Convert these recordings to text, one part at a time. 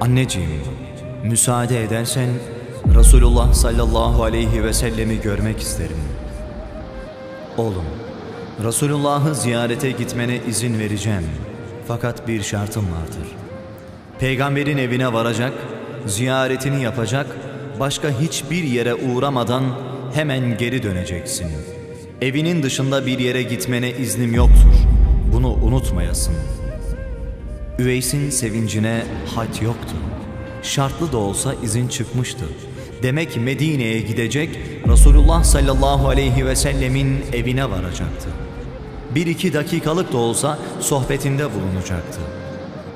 Anneciğim, müsaade edersen Resulullah sallallahu aleyhi ve sellemi görmek isterim. Oğlum, Resulullah'ı ziyarete gitmene izin vereceğim. Fakat bir şartım vardır. Peygamberin evine varacak, ziyaretini yapacak, başka hiçbir yere uğramadan hemen geri döneceksin. Evinin dışında bir yere gitmene iznim yoktur. Bunu unutmayasın. Üveys'in sevincine had yoktu. Şartlı da olsa izin çıkmıştı. Demek Medine'ye gidecek, Resulullah sallallahu aleyhi ve sellemin evine varacaktı. Bir iki dakikalık da olsa sohbetinde bulunacaktı.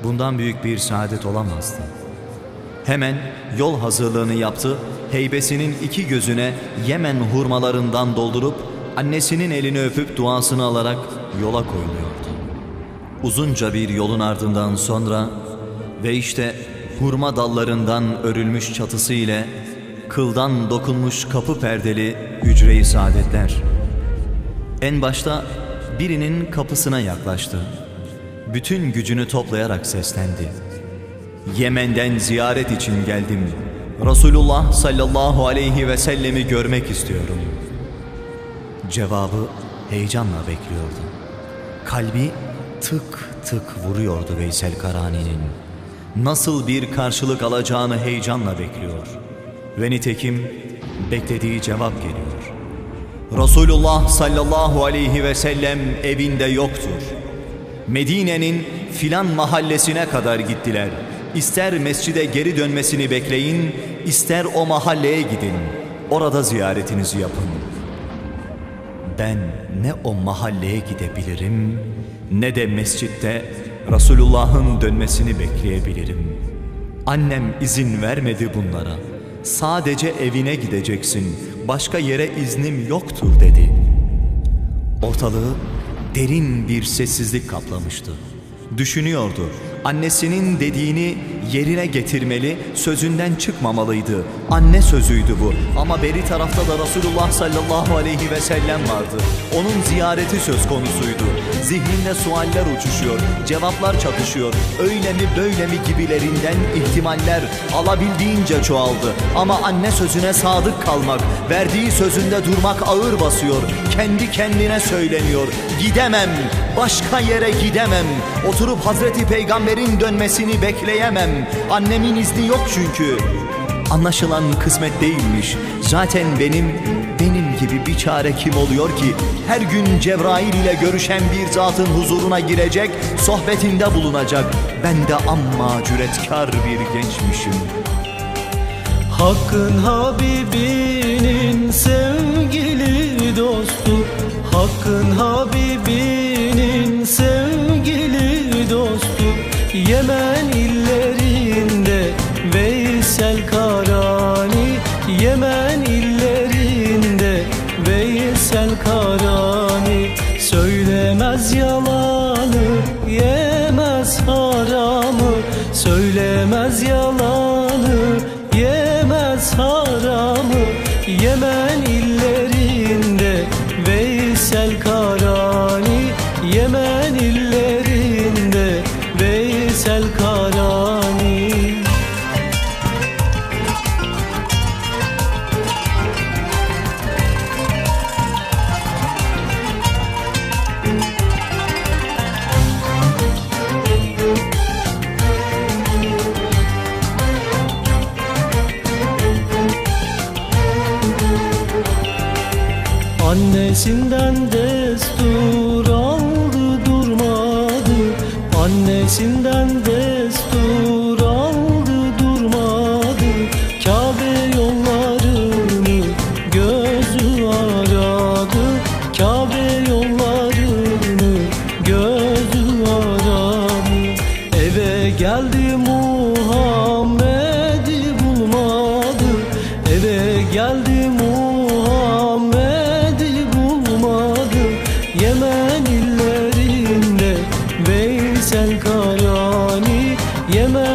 Bundan büyük bir saadet olamazdı. Hemen yol hazırlığını yaptı, heybesinin iki gözüne Yemen hurmalarından doldurup annesinin elini öpüp duasını alarak yola koyuluyordu. Uzunca bir yolun ardından sonra ve işte hurma dallarından örülmüş çatısı ile kıldan dokunmuş kapı perdeli hücre-i saadetler. En başta birinin kapısına yaklaştı. Bütün gücünü toplayarak seslendi. Yemen'den ziyaret için geldim. Resulullah sallallahu aleyhi ve sellemi görmek istiyorum. Cevabı heyecanla bekliyordu. Kalbi tık tık vuruyordu Veysel Karani'nin. Nasıl bir karşılık alacağını heyecanla bekliyor. Ve nitekim beklediği cevap geliyor. Resulullah sallallahu aleyhi ve sellem evinde yoktur. Medine'nin filan mahallesine kadar gittiler. İster mescide geri dönmesini bekleyin, ister o mahalleye gidin. Orada ziyaretinizi yapın. Ben ne o mahalleye gidebilirim ne de mescitte Resulullah'ın dönmesini bekleyebilirim. Annem izin vermedi bunlara. Sadece evine gideceksin. Başka yere iznim yoktur dedi. Ortalığı derin bir sessizlik kaplamıştı. Düşünüyordu. Annesinin dediğini yerine getirmeli, sözünden çıkmamalıydı. Anne sözüydü bu. Ama beri tarafta da Resulullah sallallahu aleyhi ve sellem vardı. Onun ziyareti söz konusuydu. Zihninde sualler uçuşuyor, cevaplar çatışıyor. Öyle mi böyle mi gibilerinden ihtimaller alabildiğince çoğaldı. Ama anne sözüne sadık kalmak, verdiği sözünde durmak ağır basıyor. Kendi kendine söyleniyor. Gidemem, başka yere gidemem. Oturup Hazreti Peygamber'in dönmesini bekleyemem. Annemin izni yok çünkü. Anlaşılan kısmet değilmiş. Zaten benim, benim gibi bir çare kim oluyor ki? Her gün Cebrail ile görüşen bir zatın huzuruna girecek, sohbetinde bulunacak. Ben de amma cüretkar bir gençmişim. Hakkın Habibinin sevgili dostu Hakkın Habibinin Yemen illerinde Veysel Karani. Yemen illerinde Veysel Karani. Söylemez yalanı Yemez haramı. Söylemez yalanı Yemez haramı. Yemen illerinde Veysel Karani Annesinden destur aldı durmadı. Annesinden destur aldı durmadı. Kabe yollarını gözü aradı. Kabe yollarını gözü aradı. Eve geldi Muhammed'i bulmadı. Eve geldi Muhammed'i sen karani Yemen